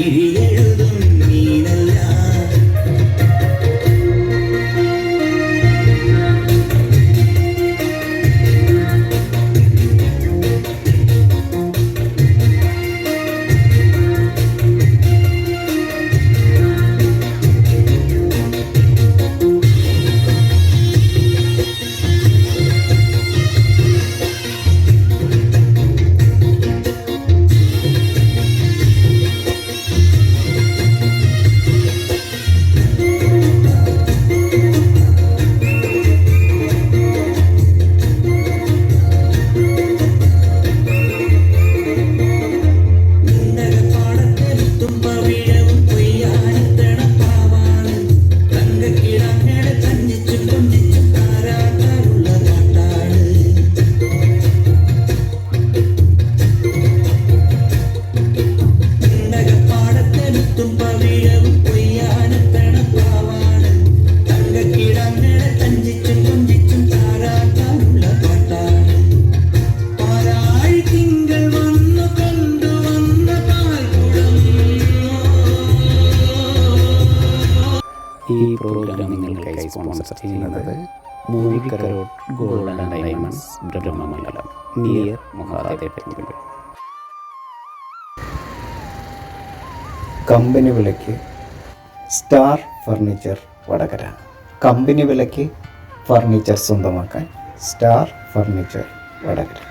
நீரே പ്രോഗ്രാം നിങ്ങൾക്കായി സ്പോൺസർ ചെയ്യുന്നത് movie carat golden diamonds Brahmamangalam. Near temple company വിലയ്ക്ക് സ്റ്റാർ ഫർണിച്ചർ വടകര. കമ്പനി വിലയ്ക്ക് ഫർണിച്ചർ സ്വന്തമാക്കാൻ സ്റ്റാർ ഫർണിച്ചർ വടകര.